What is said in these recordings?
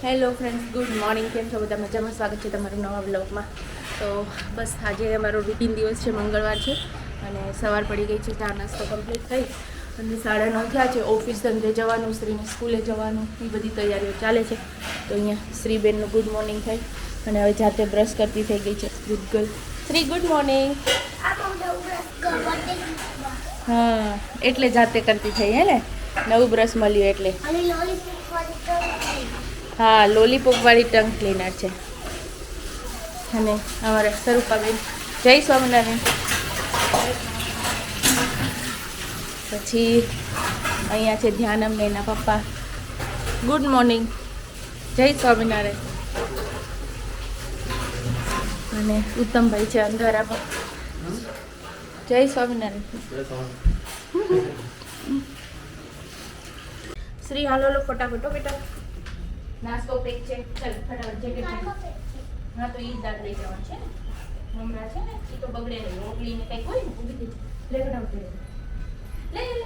Hello friends good morning કેમ છો બધા? મજામાં? સ્વાગત છે તમારું નવા બ્લોગમાં તો બસ આજે અમારો રૂટીન દિવસ છે, મંગળવાર છે અને સવાર પડી ગઈ છે, ચા નાસ્તો કમ્પ્લીટ થઈ અને સાડા નવ થયા છે. ઓફિસ ધંધે જવાનું શ્રીને સ્કૂલે જવાનું, એ બધી તૈયારીઓ ચાલે છે. તો અહીંયા શ્રીબેનનું ગુડ મોર્નિંગ થાય અને હવે જાતે બ્રશ કરતી થઈ ગઈ છે. Good girl Shree good morning હા, એટલે જાતે કરતી થઈ, હે ને? નવું બ્રશ મળ્યું એટલે. હા લોલીપોપ વાળી ટંગ ક્લીનર છે. અને અમારે સ્વરૂપાબેન જય સ્વામિનારાયણ. પછી અહીંયા છે ધ્યાનમ ને એના પપ્પા. ગુડ મોર્નિંગ જય સ્વામિનારાયણ. અને ઉત્તમભાઈ છે અંધારામાં. જય સ્વામિનારાયણ. શ્રી હાલો ફટાફટ બેટા. નાસ્તો પેક છે. ચાલ ફટાફટ જેકેટ હા તો ઈ જ લઈ જવાનું છે. ને મમરા છે ને એ તો બગડે નહીં. રોટલી ને કંઈક હોય ને ઊભી થઈ લે ફટાફટ લે લે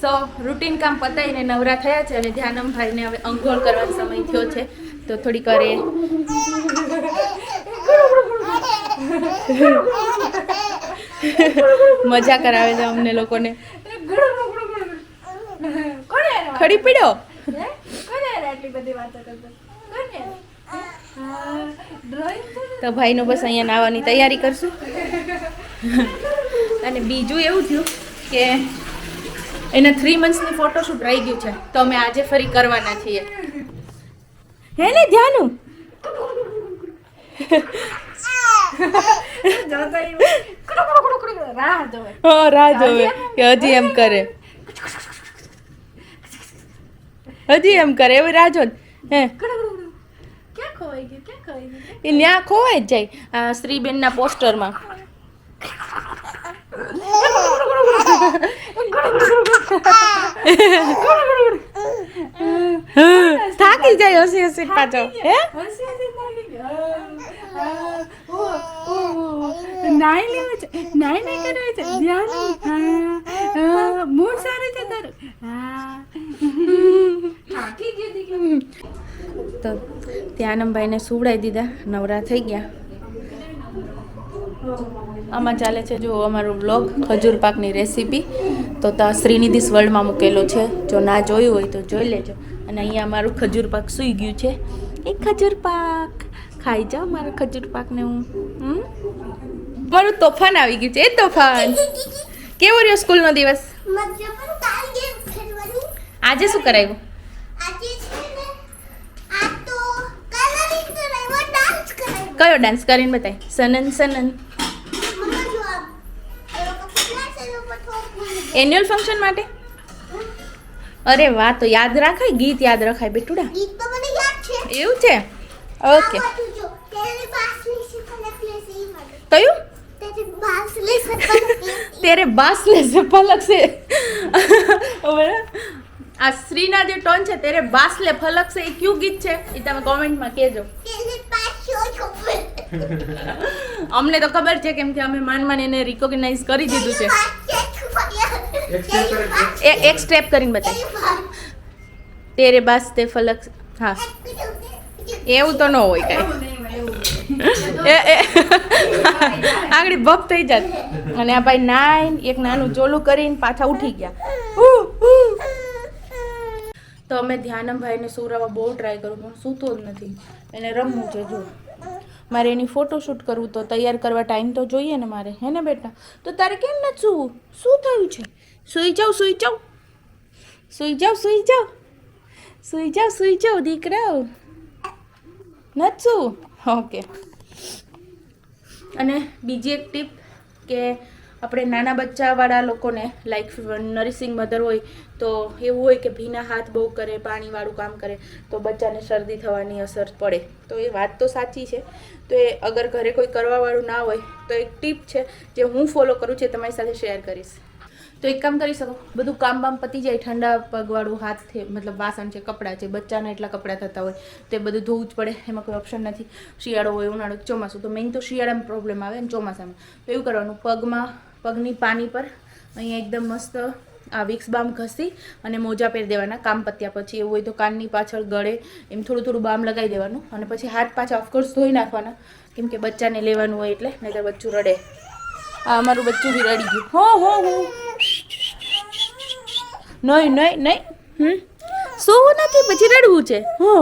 સો રૂટીન કામ પતાવીને નવરા થયા છે અને ધ્યાનમભાઈને હવે અંઘોળ કરવાનો સમય થયો છે. તો થોડીક વાર મજા કરાવે છે અમને લોકોને. ખડી પીડ્યો તો ભાઈનો બસ અહીંયા નાવાની તૈયારી કરશું. અને બીજું એવું થયું કે એના થ્રી મંથ્સની ફોટોશૂટ રહી ગયું છે. તો અમે આજે ફરી કરવાના છીએ. હે ને ધ્યાનું. રાહ જોવે કે હજી એમ કરે. હજી એમ કરે. એવી રાહ જો હે. એ ન્યા ખોવાય જ જાય આ શ્રીબેનના પોસ્ટરમાં. થાકી જાય હસી હસી પાછો. હે? નાઈ લેવું છે. નાઈ નહીં કરવું છે. ધ્યાન મૂળ સારું છે તારું. હા. થાકી ગઈ હતી કે? તો ત્યાનમભાઈને સુવડાવી દીધા. નવરા થઈ ગયા. આમાં ચાલે છે જો અમારો બ્લોગ ખજૂર પાકની રેસીપી તો ત્યાં શ્રીનિધિસ વર્લ્ડમાં મૂકેલો છે. જો ના જોયું હોય તો જોઈ લેજો. અને અહીંયા અમારું ખજૂર પાક સૂઈ ગયું છે. એ ખજૂર પાક. ખાઈ જાઓ મારા ખજૂર પાકને હું હમ? મારું તોફાન આવી ગયું છે એ તોફાન. કેવો રહ્યો સ્કૂલનો દિવસ? આજે શું કરાવ્યું? કયો ડાન્સ કરીને બતાય? સનન સનન. એન્યુઅલ ફંક્શન માટે? અરે વાહ તો યાદ રાખાય ગીત યાદ રખાય બેટુડા. એવું છે? ઓકે કયું? તેરે બાસલે સે છે હવે આ શ્રીના જે ટોન છે તેરે બાસ લે ફલક છે એ ક્યુ ગીત છે? એ તમે કોમેન્ટમાં કહેજો. અમને તો ખબર છે કેમ કે અમે માન માન એને રિકોગ્નાઇઝ કરી દીધું છે. એક સ્ટેપ કરીને બતાય. તેરે બાસ તે ફલક હા. એવું તો ન હોય કાંઈ. એ એ. આગળ ભપ થઈ જાત. અને આ ભાઈ નાઈન, એક નાનું ચોલું કરીને પાછા ઉઠી ગયા. તો અમે ધ્યાનમભાઈને સુરાવા બહુ ટ્રાય કરું પણ સૂતો જ નથી. એને રમવું છે જો મારે એની ફોટોશૂટ કરવું તો તૈયાર કરવા ટાઈમ તો જોઈએ ને મારે, હે ને બેટા? તો તારે કેમ નથી સૂવું? શું થયું છે? સૂઈ જાઉં સૂઈ જાઉં સૂઈ જાઉં સૂઈ જાઉં સૂઈ જાઉં સૂઈ જાઉં દીકરાઓ. નથી ઓકે. અને બીજી એક ટીપ કે આપણે નાના બચ્ચાવાળા લોકોને લાઈક નરિસિંગ મધર હોય, તો એવું હોય કે ભીના હાથ બહુ કરે, પાણીવાળું કામ કરે, તો બચ્ચાને શરદી થવાની અસર પડે. તો એ વાત તો સાચી છે. તો એ અગર ઘરે કોઈ કરવાવાળું ના હોય, તો એક ટીપ છે જે હું ફોલો કરું છું તમારી સાથે શેર કરીશ. તો એક કામ કરી શકો બધું કામ બામ પતી જાય, ઠંડા પગવાળું હાથ મતલબ વાસણ છે, કપડાં છે, બચ્ચાના એટલા કપડાં થતા હોય, તે બધું ધોવું જ પડે, એમાં કોઈ ઓપ્શન નથી. શિયાળો હોય, ઉનાળો, ચોમાસું, તો મેઇન તો શિયાળામાં પ્રોબ્લેમ આવે અને ચોમાસામાં. તો એવું કરવાનું, પગમાં, પગની પાની પર અહીંયા એકદમ મસ્ત આ વિક્સ બામ ઘસી અને મોજા પહેરી દેવાના, કામ પત્યા પછી, એવું હોય તો કાનની પાછળ ગળે, એમ થોડું થોડું બામ લગાવી દેવાનું, અને પછી હાથ પાછા ઓફકોર્સ ધોઈ નાખવાના, કેમ કે બચ્ચાને લેવાનું હોય એટલે, નહીંતર બચ્ચું રડે. આ અમારું બચ્ચું બી રડી ગયું. હો હો હો. નહીં નહીં નહીં હમ? શું નથી પછી રડવું છે. હો.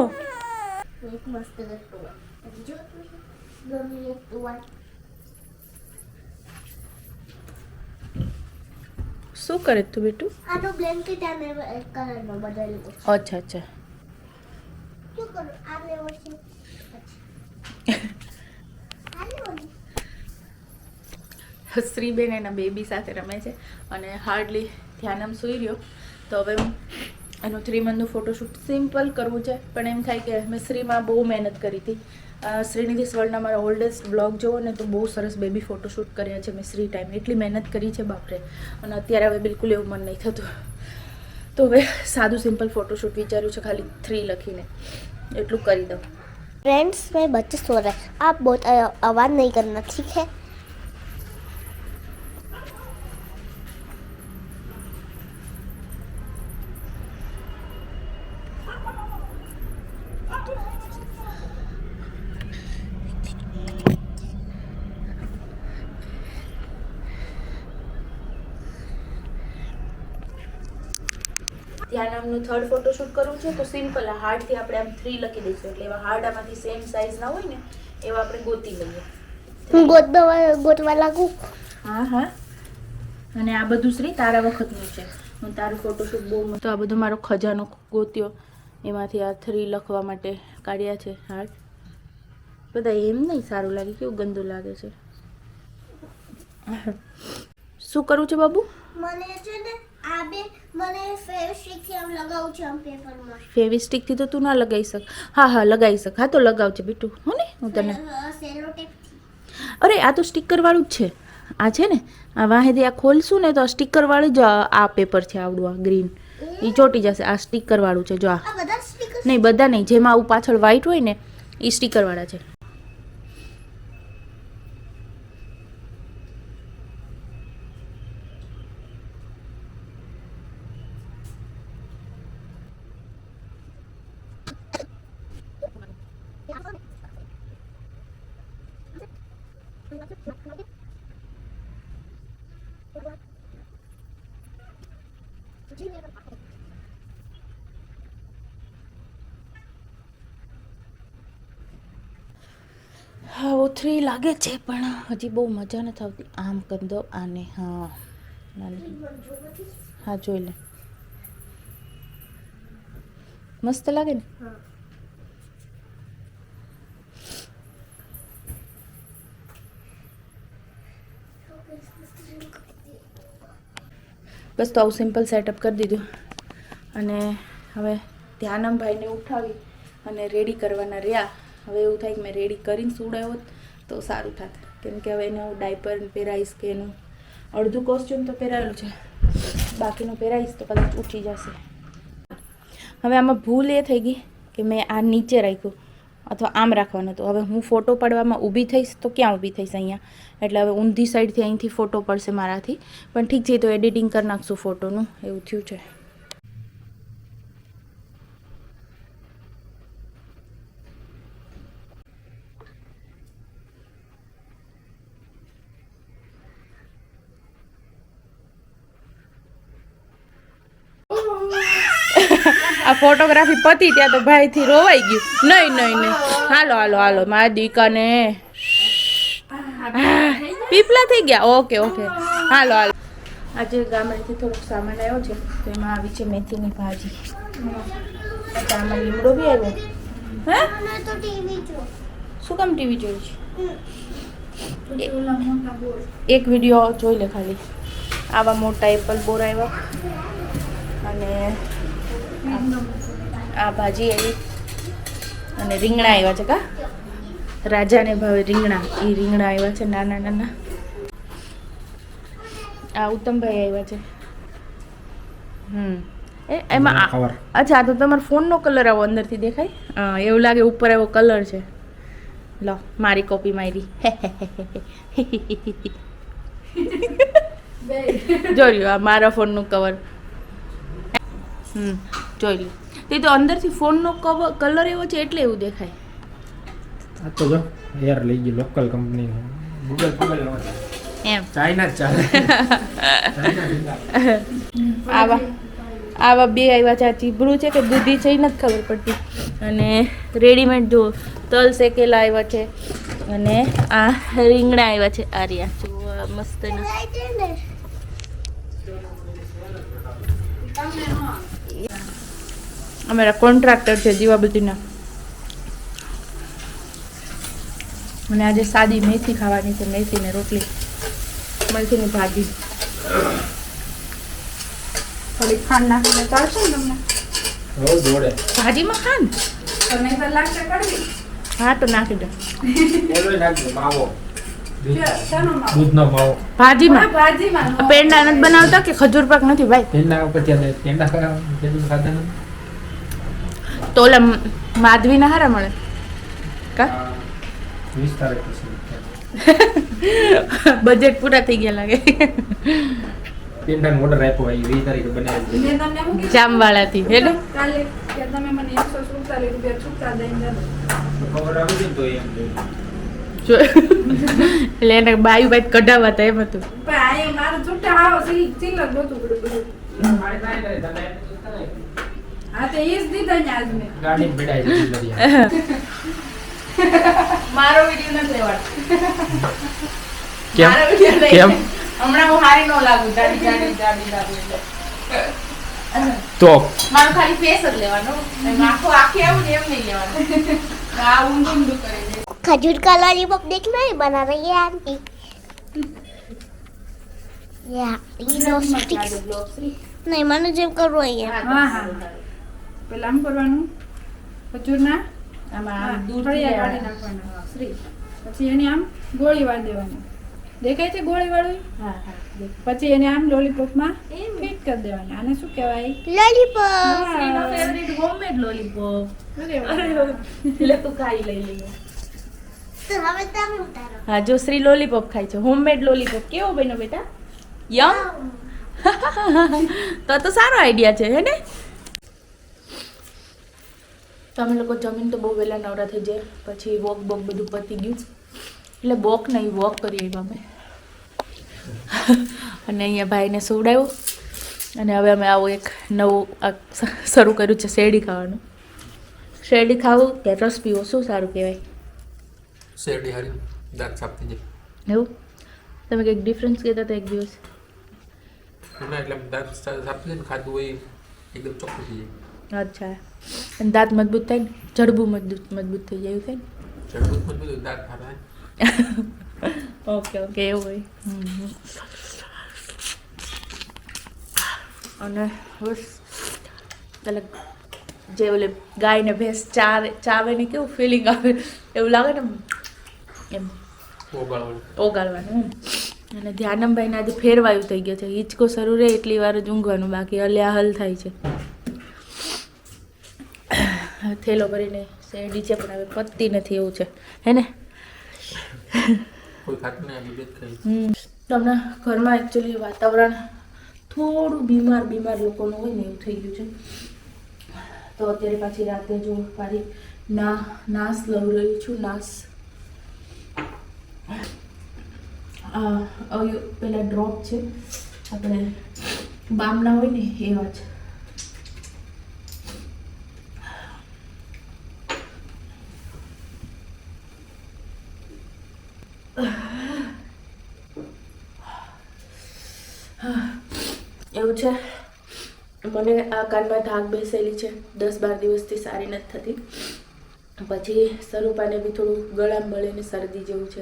શું કરે તું બેટું? આનો બ્લેન્કેટ આને કલરનો બદલ્યો અચ્છા અચ્છા. શું કરું? આ લેવો છે? શ્રીબેન એના બેબી સાથે રમે છે અને હાર્ડલી ધ્યાનમ સૂઈ રહ્યો. તો હવે હું એનું થ્રી મંથનું ફોટોશૂટ સિમ્પલ કરવું છે પણ એમ થાય કે મેં શ્રીમાં બહુ મહેનત કરી હતી અ, શ્રીનિધિ સ્વર્ણના મારા ઓલ્ડેસ્ટ બ્લોગ જોવો ને તો બહુ સરસ બેબી ફોટોશૂટ કર્યા છે મેં શ્રી ટાઈમ એટલી મહેનત કરી છે બાપરે અને અત્યારે હવે બિલકુલ એવું મન નહીં થતું તો હવે સાદું સિમ્પલ ફોટોશૂટ વિચાર્યું છે ખાલી થ્રી લખીને એટલું કરી દઉં फ्रेंड्स मैं बच्चे सो रहे हैं आप बहुत अ- आवाज़ नहीं करना ठीक है ધ્યાનમનું થર્ડ ફોટોશૂટ કરવું છે તો સિમ્પલ આ હાર્ડથી આપણે આમ થ્રી લખી દઈશું. એટલે એવા હાર્ડ આમાંથી સેમ સાઇઝ ના હોય ને એવા આપણે ગોતી લઈએ. હું ગોતવા ગોતવા લાગુ? હા હા. અને આ બધું શ્રી તારા વખતનું છે. હું તારું ફોટોશૂટ બહુ તો આ બધો મારો ખજાનો ગોત્યો. એમાંથી આ થ્રી લખવા માટે કાઢ્યા છે હાર્ડ બધા એમ નહીં સારું લાગે કેવું ગંદુ લાગે છે. શું કરવું છે બાબુ? મને છે ને આ બે મને ફેવિસ્ટિકથી આમ લગાવું છે આમ પેપરમાં ફેવિસ્ટિકથી તો તું ના લગાવી શક. હા હા લગાવી શક. હા તો લગાવજે બીટું. હો ને હું તને અરે આ તો સ્ટીકર વાળું જ છે. આ છે ને આ વાહેદી આ ખોલશું ને તો આ સ્ટીકર વાળું જ આ- પેપર છે આવડું આ ગ્રીન એ ચોટી જશે. આ સ્ટીકર વાળું છે જો આ. નહીં બધા નહીં. જેમાં આવું પાછળ વ્હાઈટ હોય ને એ સ્ટીકર વાળા છે હા ઓથરી લાગે છે પણ હજી બહુ મજા નથી આવતી. આમ કરી દો આને હા. હા જોઈ લે. મસ્ત લાગે ને? બસ તો આવું સિમ્પલ સેટઅપ કરી દીધું. અને હવે ધ્યાનમભાઈને ઉઠાવી અને રેડી કરવાના રહ્યા. હવે એવું થાય કે મેં રેડી કરીને સુડાવ્યો હોત તો સારું થાત. કેમ કે હવે એને ડાયપર પહેરાઈશ કે એનું અડધું કોસ્ચ્યુમ તો પહેરાયેલું છે. બાકીનું પહેરાઈશ તો કદાચ ઉઠી જશે. હવે આમાં ભૂલ એ થઈ ગઈ કે મેં આ નીચે રાખ્યું અથવા આમ રાખવાનું હતું. હવે હું ફોટો પાડવામાં ઊભી થઈશ તો ક્યાં ઊભી થઈશ અહીંયા? એટલે હવે ઊંધી સાઈડથી અહીંથી ફોટો પડશે મારાથી. પણ ઠીક છે તો એડિટિંગ કરી નાખશું ફોટોનું એવું થયું છે. આ ફોટોગ્રાફી પતી ત્યાં તો ભાઈથી રોવાઈ ગયું. નહીં નહીં નહીં હાલો હાલો હાલો મારા દીકાને. પીપલા થઈ ગયા. Okay okay. હાલો હાલો. આજે ગામડેથી થોડોક સામાન આવ્યો છે. તો એમાં આવી છે મેથીની ભાજી. આમાં લીમડો બી આવ્યો. હે? શું કામ ટીવી જોયું છે? એક વીડિયો જોઈ લે ખાલી. આવા મોટા એપલ બોર આવ્યા. અને આ- ભાજી આવી. અને રીંગણા આવ્યા છે કા? રાજાને ભાવે રીંગણા. એ રીંગણા આવ્યા છે નાના નાના. આ ઉત્તમભાઈ આવ્યા છે. હમ. એ એમાં અચ્છા આ તો તમારો ફોનનો કલર આવો અંદરથી દેખાય. એવું લાગે ઉપર એવો કલર છે. લો મારી કોપી મારી. જોઈ લ્યો આ મારા ફોનનું કવર હમ. જોઈ લ્યો તે તો અંદરથી ફોનનો કવર કલર એવો છે એટલે એવું દેખાય. આ તો જો યાર લઈ ગયો લોકલ કંપની ગૂગલ ગૂગલ એમ. ચાઇના ચાલે. આવા આવા બે આવ્યા છે. આ ચીબડું છે કે દૂધી છે એ નથી ખબર પડતી. અને રેડીમેડ જો તલ શેકેલા આવ્યા છે. અને આ રીંગણા આવ્યા છે આર્યા. જો આ મસ્ત એના અમારા કોન્ટ્રાક્ટર છે દીવાબત્તીના અને આજે સાદી મેથી ખાવાની છે મેથી ને રોટલી. મેથીની ભાજી થોડી ખાંડ નાખીને ચાલશે ને તમને? ભાજીમાં ખા ને તો નહીં તો લાગશે કડવી. હા તો નાખી દે. ભાજીમાં? પેંડા નથી બનાવતા કે ખજૂર પાક નથી ભાઈ? પેંડા ઉપર પેંડા પેંડા ખાધા નથી? તો ઓલા માધવીના હારા મળે? કા? બજેટ પૂરા થઈ ગયા લાગે. ઓર્ડર આપ્યો વીસ તારીખે બનાવી? જામવાળાથી હેલો? કાલે તમે મને એકસો સુડતાલીસ રૂપિયા છૂટા દઈને ખબર આવી તો એમ એટલે એને બાયુ બાઈ કઢાવવા હતા એમ હતું. હા તો એ જ દીધા ને આજ મેં ગાડી ભેડાઈ જતી દરિયા. મારો વિડિયો નથી લેવાનો કેમ? મારો વિડિયો લઈ કેમ? લે. હમણાં હું હારી નો લાગુ જાડી જાડી જાડી જાડી એટલે. તો મારું ખાલી ફેસ જ લેવાનો એમ આખો આખી આવું ને એમ નહીં લેવાનું આ ઊંધું ઊંધું કરી દે खजूर का लॉलीपॉप देखना है बना रही है आंटी या लो स्टिक्स नहीं मैंने जब करो ये હા હા પહેલાં આમ કરવાનું? ખજૂરના? આમાં પછી એને આમ ગોળી વાળી દેવાની દેખાય છે ગોળી વાળી? પછી એને આમ લોલીપોપમાં ફિટ કરી દેવાની. આને શું કહેવાય? લોલીપોપ ફેવરિટ હોમમેડ લોલીપોપ અરે લે તું ખાઈ લઈ લઈએ હા જો શ્રી લોલીપોપ ખાય છે. હોમમેડ લોલીપોપ કેવો બન્યો બેટા? યમ? તો તો સારો આઈડિયા છે હે ને? તમે લોકો જમીન તો બહુ વહેલા નવરા થઈ જાય. પછી વોક બોક બધું પતી ગયું. એટલે વોક નહીં વોક કરી આવ્યા અમે. અને અહીંયા ભાઈને સુવડાવ્યો. અને હવે અમે આવું એક નવું શરૂ કર્યું છે શેરડી ખાવાનું. શેરડી ખાવું કે રસ પીવો? શું સારું કહેવાય? શેરડી હારી દાંત સાફ થઈ જાય. એવું? તમે કંઈક ડિફરન્સ કહેતા હતા એક દિવસ? એટલે દાંત સાફ થઈ જાય ખાધું હોય એકદમ ચોખ્ખું થઈ જાય. અચ્છા. અને દાંત મજબૂત થાય ને? જડબું મજબૂત મજબૂત થઈ જાય એવું થાય મજબૂત દાંત ને ઓકે ઓકે એવું હોય. અને બસ એટલે જે ઓલે ગાય ને ભેંસ ચાવે ચાવે ને કેવું ફિલિંગ આવે એવું લાગે ને એમ? ઓગાળવાનું. અને ધ્યાનમભાઈને આજે ફેરવાયું થઈ ગયો છે. હિંચકો શરૂ રહે એટલી વાર જ ઊંઘવાનું બાકી અલ્યા હલ થાય છે. થેલો ભરીને છે પણ હવે પતતી નથી એવું છે. હે ને. તમને ઘરમાં એકચ્યુઅલી વાતાવરણ થોડું બીમાર બીમાર લોકોનું હોય ને એવું થઈ ગયું છે. તો અત્યારે પાછી રાતે જો પાછી ના નાસ લઉં રહી છું નાસ. પેલા ડ્રોપ છે. આપણે બામના હોય ને એવા જ. એવું છે? મને આ કાનમાં ધાક બેસેલી છે. દસ બાર દિવસથી સારી નથી થતી. પછી સ્વરૂપાને બી થોડું ગળામ બળીને શરદી જેવું છે.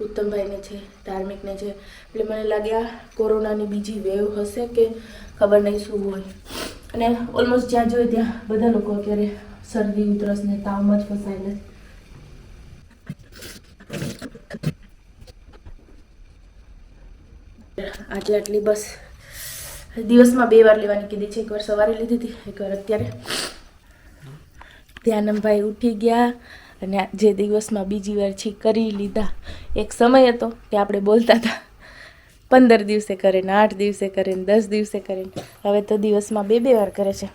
ઉત્તમભાઈને છે, ધાર્મિકને છે. એટલે મને લાગ્યા કોરોનાની બીજી વેવ હશે કે ખબર નહીં શું હોય. અને ઓલમોસ્ટ જ્યાં જોઈએ ત્યાં બધા લોકો અત્યારે શરદી ઉધરસ ને તાવમાં જ ફસાયેલા છે. આજે આટલી બસ દિવસમાં બે વાર લેવાની કીધી છે. એકવાર સવારે લીધી હતી એકવાર અત્યારે. ધ્યાનમભાઈ ઉઠી ગયા અને જે દિવસમાં બીજી વાર છે કરી લીધા. એક સમય હતો કે આપણે બોલતા હતા પંદર દિવસે કરે ને આઠ દિવસે કરે ને દસ દિવસે કરે ને હવે તો દિવસમાં બે બે વાર કરે છે.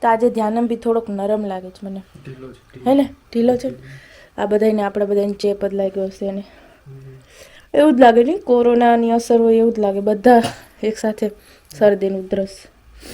તો આજે ધ્યાનમ બી થોડોક નરમ લાગે છે મને. હે ને? ઢીલો છે? આ બધાને આપણા બધાને ચેપ જ લાગ્યો હશે અને એવું જ લાગે નહીં કોરોનાની અસર હોય એવું જ લાગે. બધા એકસાથે શરદીનું દ્રશ્ય.